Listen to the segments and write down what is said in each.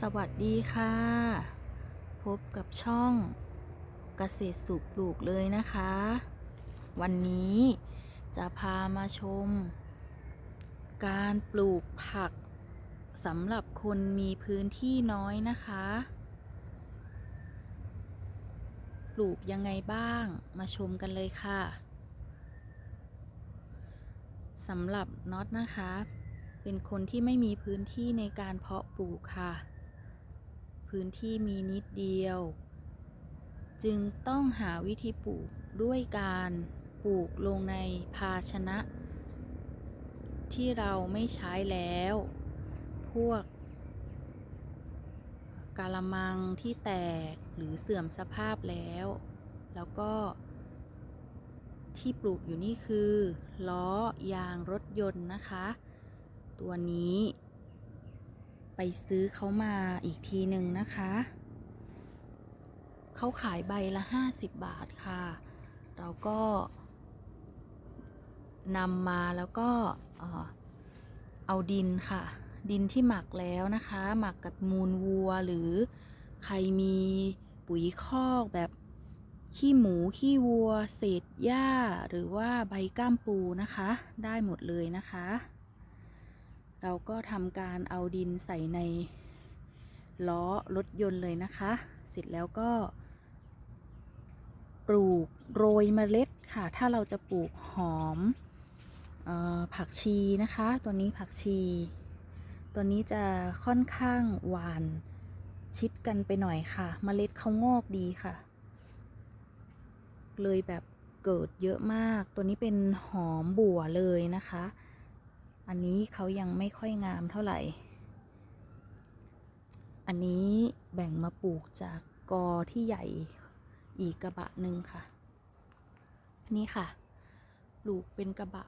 สวัสดีค่ะ พบกับช่องเกษตรสุขปลูกเลยนะคะ วันนี้จะพามาชม การปลูกผักสำหรับคนมีพื้นที่น้อยนะคะ ปลูกยังไงบ้างมาชมกันเลยค่ะสำหรับน็อตนะคะ เป็นคนที่ไม่มีพื้นที่ในการเพาะปลูกค่ะ พื้นที่มีนิดเดียว จึงต้องหาวิธีปลูกด้วยการปลูกลงในภาชนะ ที่เราไม่ใช้แล้ว พวกกาละมังที่แตกหรือเสื่อมสภาพแล้ว แล้วก็ที่ปลูกอยู่นี่คือ ล้อยางรถยนต์นะคะ ตัวนี้ ไปซื้อเขามาอีกทีหนึ่งนะคะ เขาขายใบละ 50 บาทค่ะ เราก็นำมาแล้วก็เอ่อเอาดินค่ะ ดินที่หมักแล้วนะคะ หมักกับมูลวัวหรือใครมีปุ๋ยคอกแบบขี้หมู ขี้วัว เศษหญ้า หรือว่าใบก้ามปูนะคะ ได้หมดเลยนะคะ เราก็ทำการเอาดินใส่ในล้อรถยนต์เลยนะคะ เสร็จแล้วก็ ปลูกโรยเมล็ดค่ะ ถ้าเราจะปลูกหอมออผักชีนะคะ ตัวนี้ผักชี ตัวนี้จะค่อนข้างหวานชิดกันไปหน่อยค่ะเมล็ดเขางอกดีค่ะ เลยแบบเกิดเยอะมาก ตัวนี้เป็นหอมบัวเลยนะคะ อันนี้เขายังไม่ค่อยงามเท่าไหร่ อันนี้แบ่งมาปลูกจากกอที่ใหญ่อีกกระบะหนึ่งค่ะ นี่ค่ะ ปลูกเป็นกระบะ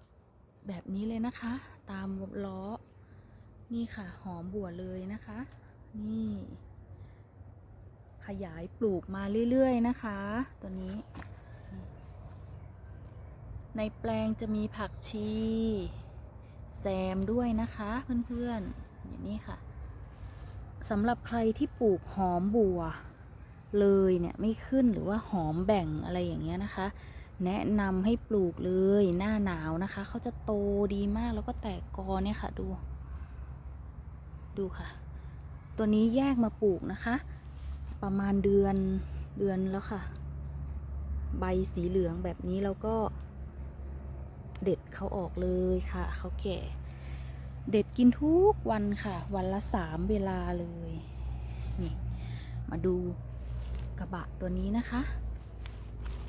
แบบนี้เลยนะคะ ตามล้อ นี่ค่ะ หอมบัวเลยนะคะ นี่ ขยายปลูกมาเรื่อยๆนะคะ ตัวนี้ ในแปลงจะมีผักชี แซมด้วยนะคะเพื่อนๆอย่างนี้ค่ะสำหรับใครที่ปลูกหอมบัว เลยเนี่ยไม่ขึ้นหรือว่าหอมแบ่งอะไรอย่างเงี้ยนะคะ แนะนำให้ปลูกเลยหน้าหนาวนะคะเขาจะโตดีมากแล้วก็แตกกอเนี่ยค่ะดู ดูค่ะ ตัวนี้แยกมาปลูกนะคะ ประมาณเดือนเดือนแล้วค่ะ ใบสีเหลืองแบบนี้แล้วก็ เด็ดเขาออกเลยค่ะเขาแก่ เด็ดกินทุกวันค่ะ วันละสามเวลาเลยนี่มาดูกระบะตัวนี้นะคะ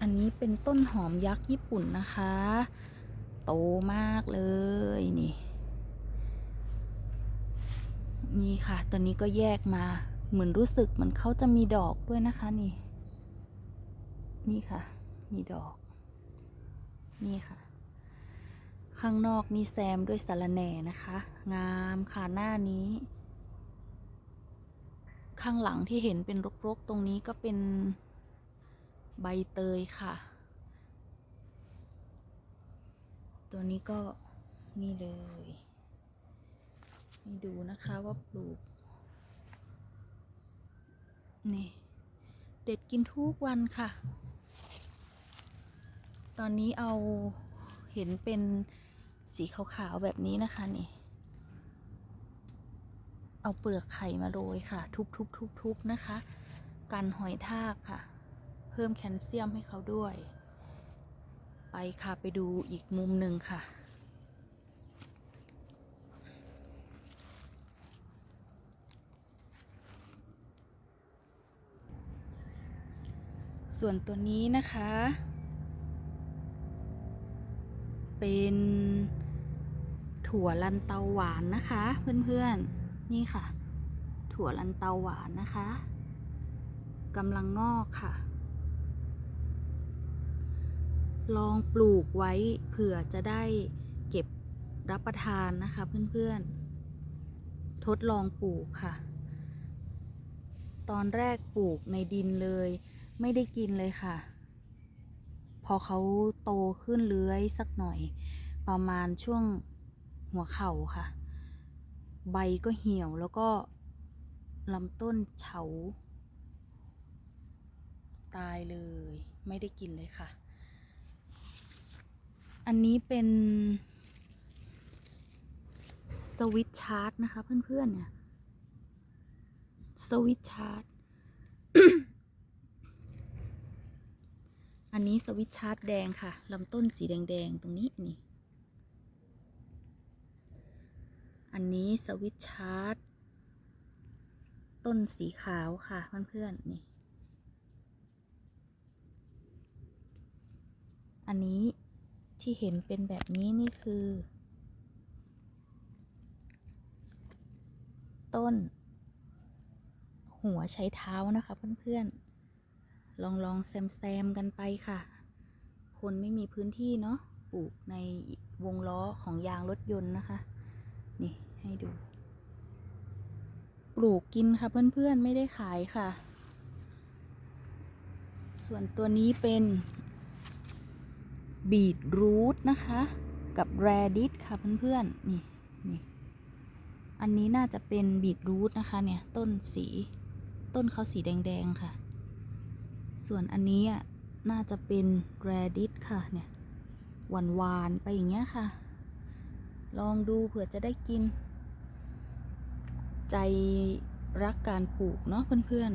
อันนี้เป็นต้นหอมยักษ์ญี่ปุ่นนะคะ โตมากเลยนี่นี่ค่ะตัวนี้ก็แยกมาเหมือนรู้สึกเหมือนเขาจะมีดอกด้วยนะคะนี่ นี่ค่ะ มีดอก นี่ค่ะ ข้างนอกนี่แซมด้วยสารแหน่นะคะ งามค่ะหน้านี้ ข้างหลังที่เห็นเป็นรกๆ ตรงนี้ก็เป็นใบเตยค่ะ ตัวนี้ก็นี่เลยให้ดูนะคะว่าปลูก นี่ เด็ดกินทุกวันค่ะ ตอนนี้เอาเห็นเป็น สีขาวๆแบบนี้นะคะนี่ เอาเปลือกไข่มาโรยค่ะ ทุบๆๆๆนะคะ กันหอยทากค่ะ เพิ่มแคลเซียมให้เขาด้วย ไปค่ะไปดูอีกมุมหนึ่งค่ะส่วนตัวนี้นะคะ เป็น ถั่วลันเตาหวานนะคะ เพื่อนๆ นี่ค่ะ ถั่วลันเตาหวานนะคะกำลังงอกค่ะ ลองปลูกไว้เผื่อจะได้เก็บรับประทานนะคะ เพื่อนๆ ทดลองปลูกค่ะ ตอนแรกปลูกในดินเลย ไม่ได้กินเลยค่ะ พอเขาโตขึ้นเลื้อยสักหน่อยประมาณช่วง หัวเข่าค่ะ ใบก็เหี่ยวแล้วก็ลำต้นเฉา ตายเลย ไม่ได้กินเลยค่ะ อันนี้เป็นสวิตชาร์จนะคะเพื่อนๆเนี่ยสวิตชาร์จ อันนี้สวิตช์ชาร์จแดงค่ะลำต้นสีแดง ๆ ตรงนี้นี่ อันนี้สวิตชาร์จ ต้นสีขาวค่ะเพื่อนๆนี่ อันนี้ที่เห็นเป็นแบบนี้นี่คือ ต้น หัวใช้เท้านะคะเพื่อนๆ ลองลองแซมแซมกันไปค่ะ คนไม่มีพื้นที่เนาะปลูกในวงล้อของยางรถยนต์นะคะ นี่ ให้ดู ปลูกกินค่ะเพื่อนๆ ไม่ได้ขายค่ะ ส่วนตัวนี้เป็นบีทรูทนะคะ กับแรดิสค่ะเพื่อนๆ นี่นี่ อันนี้น่าจะเป็นบีทรูทนะคะเนี่ย ต้นสี ต้นเขาสีแดงๆค่ะ ส่วนอันนี้น่าจะเป็นแรดิสค่ะเนี่ยวานหวานๆไปอย่างเงี้ยค่ะ ลองดูเผื่อจะได้กิน ใจรักการปลูกเนาะเพื่อน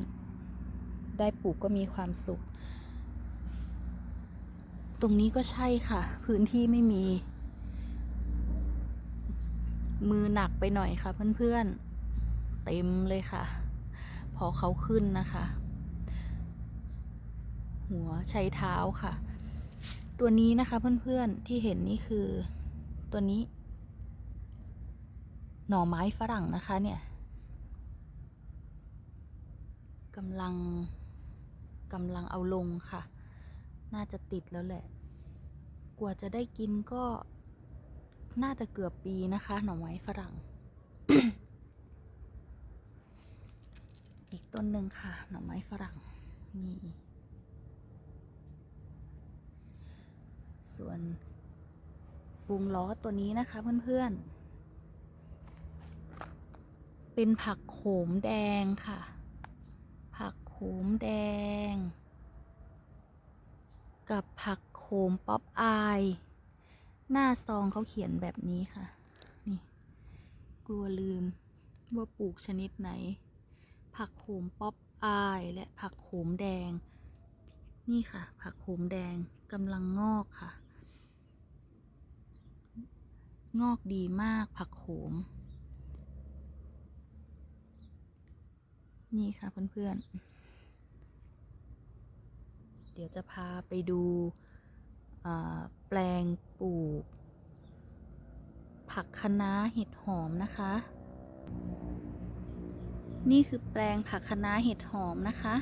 ๆ ได้ปลูกก็มีความสุข ตรงนี้ก็ใช่ค่ะ พื้นที่ไม่มี มือหนักไปหน่อยค่ะเพื่อนๆ เต็มเลยค่ะ พอเขาขึ้นนะคะ หัวใช้เท้าค่ะ ตัวนี้นะคะเพื่อนๆ ที่เห็นนี่คือตัวนี้ หน่อไม้ฝรั่งนะคะเนี่ย กำลังกำลังเอาลงค่ะ น่าจะติดแล้วแหละ กว่าจะได้กินก็น่าจะเกือบปีนะคะ หน่อไม้ฝรั่ง อีกต้นหนึ่งค่ะ หน่อไม้ฝรั่งนี่ส่วนวงล้อตัวนี้นะคะเพื่อนๆ เป็นผักโขมแดงค่ะ มแดง กับผักโขมป๊อปอาย หน้าซองเขาเขียนแบบนี้ค่ะ นี่ กลัวลืมว่าปลูกชนิดไหน ผักโขมป๊อปอายและผักโขมแดง นี่ค่ะ ผักโขมแดงกำลังงอกค่ะ งอกดีมากผักโขมนี่ค่ะเพื่อนๆ เดี๋ยวจะพาไปดูแปลงปลูก ผักคะน้าเห็ดหอมนะคะ นี่คือแปลงผักคะน้าเห็ดหอมนะคะ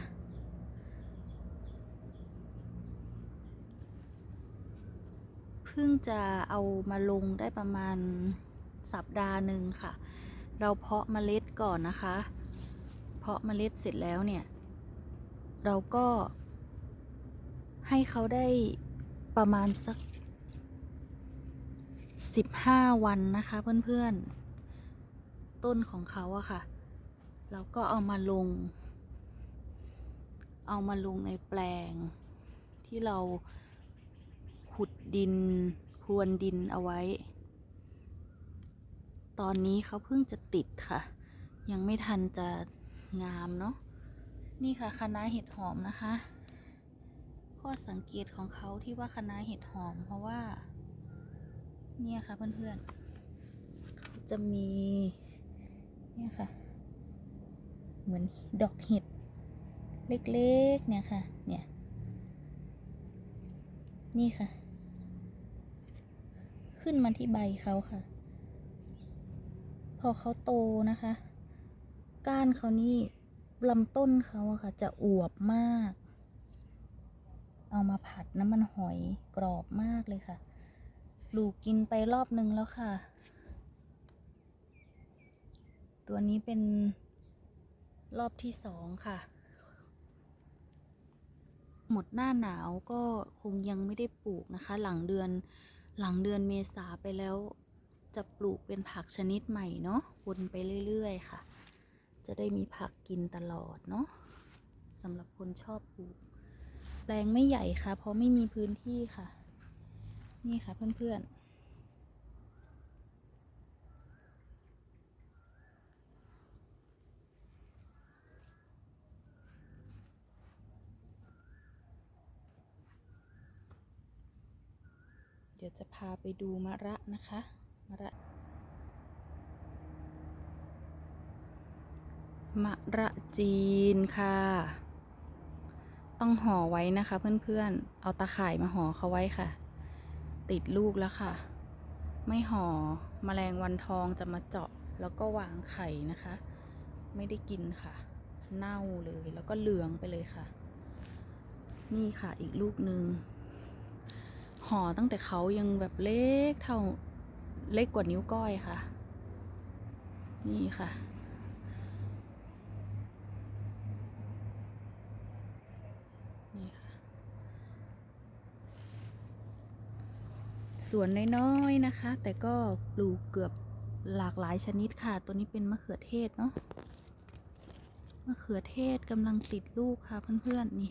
เพิ่งจะเอามาลงได้ประมาณสัปดาห์หนึ่งค่ะ เราเพาะเมล็ดก่อนนะคะ เพาะเมล็ดเสร็จแล้วเนี่ย เราก็ ให้เขาได้ประมาณสัก 15 วันนะคะเพื่อนๆ ต้นของเขาอะค่ะเราก็เอามาลง เอามาลงในแปลง ที่เราขุดดินพรวนดินเอาไว้ ตอนนี้เขาเพิ่งจะติดค่ะ ยังไม่ทันจะงามเนาะ นี่ค่ะคณะน้าเห็ดหอมนะคะ ข้อสังเกตของเขาที่ว่าคณะเห็ดหอม เพราะว่า เนี่ยค่ะเพื่อนๆ จะมี เนี่ยค่ะ เหมือนดอกเห็ด เล็กๆ เนี่ยค่ะ เนี่ย นี่ค่ะ ขึ้นมาที่ใบเขาค่ะ พอเขาโตนะคะ ก้านเขานี่ลำต้นเขาอะค่ะ จะอวบมาก ผัดน้ำมันหอยกรอบมากเลยค่ะ ลูกกินไปรอบนึงแล้วค่ะ ตัวนี้เป็นรอบที่สองค่ะ หมดหน้าหนาวก็คงยังไม่ได้ปลูกนะคะ หลังเดือนหลังเดือนเมษาไปแล้ว จะปลูกเป็นผักชนิดใหม่เนาะวนไปเรื่อยๆค่ะ จะได้มีผักกินตลอดเนาะสำหรับคนชอบปลูก ลงไม่ใหญ่ค่ะ เพราะไม่มีพื้นที่ค่ะ นี่ค่ะเพื่อนๆ เดี๋ยวจะพาไปดูมะระนะคะ มะระมะระจีนค่ะ ต้องห่อไว้นะคะ เพื่อนๆ เอาตาข่ายมาห่อเขาไว้ค่ะ ติดลูกแล้วค่ะ ไม่ห่อมแมลงวันทองจะมาเจาะแล้วก็วางไข่นะคะ ไม่ได้กินค่ะ เน่าเลยแล้วก็เหลืองไปเลยค่ะ นี่ค่ะอีกลูกหนึ่งห่อตั้งแต่เขายังแบบเล็กเท่าเล็กกว่านิ้วก้อยค่ะ นี่ค่ะ นี่ค่ะ สวนน้อยๆนะคะ แต่ก็ปลูกเกือบหลากหลายชนิดค่ะ ตัวนี้เป็นมะเขือเทศเนาะมะเขือเทศกำลังติดลูกค่ะเพื่อนๆนี่